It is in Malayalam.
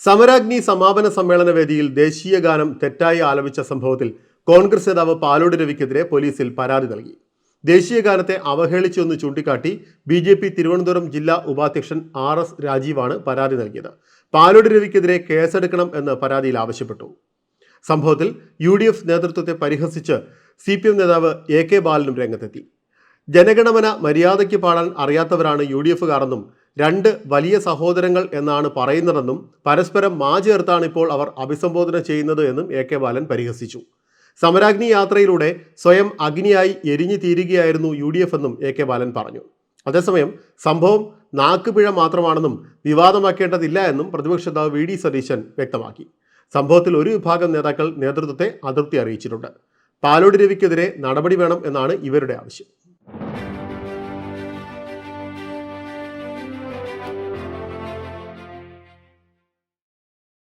സമരാഗ്നി സമാപന സമ്മേളന വേദിയിൽ ദേശീയ ഗാനം തെറ്റായി ആലപിച്ച സംഭവത്തിൽ കോൺഗ്രസ് നേതാവ് പാലോട് രവിക്കെതിരെ പോലീസിൽ പരാതി നൽകി. ദേശീയ ഗാനത്തെ അവഹേളിച്ചുവെന്ന് ചൂണ്ടിക്കാട്ടി ബി ജെ പി തിരുവനന്തപുരം ജില്ലാ ഉപാധ്യക്ഷൻ ആർ എസ് രാജീവാണ് പരാതി നൽകിയത്. പാലോട് രവിക്കെതിരെ കേസെടുക്കണം എന്ന് പരാതിയിൽ ആവശ്യപ്പെട്ടു. സംഭവത്തിൽ യു ഡി എഫ് നേതൃത്വത്തെ പരിഹസിച്ച് സി പി എം നേതാവ് എ കെ ബാലനും രംഗത്തെത്തി. ജനഗണമന മര്യാദയ്ക്ക് പാടാൻ അറിയാത്തവരാണ് യു ഡി എഫുകാരെന്നും രണ്ട് വലിയ സഹോദരങ്ങൾ എന്നാണ് പറയുന്നതെന്നും പരസ്പരം മാ ചേർത്താണ് ഇപ്പോൾ അവർ അഭിസംബോധന ചെയ്യുന്നത് എന്നും എ കെ ബാലൻ പരിഹസിച്ചു. സമരാഗ്നി യാത്രയിലൂടെ സ്വയം അഗ്നിയായി എരിഞ്ഞു തീരുകയായിരുന്നു യു ഡി എഫ് എന്നും എ കെ ബാലൻ പറഞ്ഞു. അതേസമയം സംഭവം നാക്കുപിഴ മാത്രമാണെന്നും വിവാദമാക്കേണ്ടതില്ല എന്നും പ്രതിപക്ഷ നേതാവ് വി ഡി സതീശൻ വ്യക്തമാക്കി. സംഭവത്തിൽ ഒരു വിഭാഗം നേതാക്കൾ നേതൃത്വത്തെ അതൃപ്തി അറിയിച്ചിട്ടുണ്ട്. പാലോടി രവിക്കെതിരെ നടപടി വേണം എന്നാണ് ഇവരുടെ ആവശ്യം.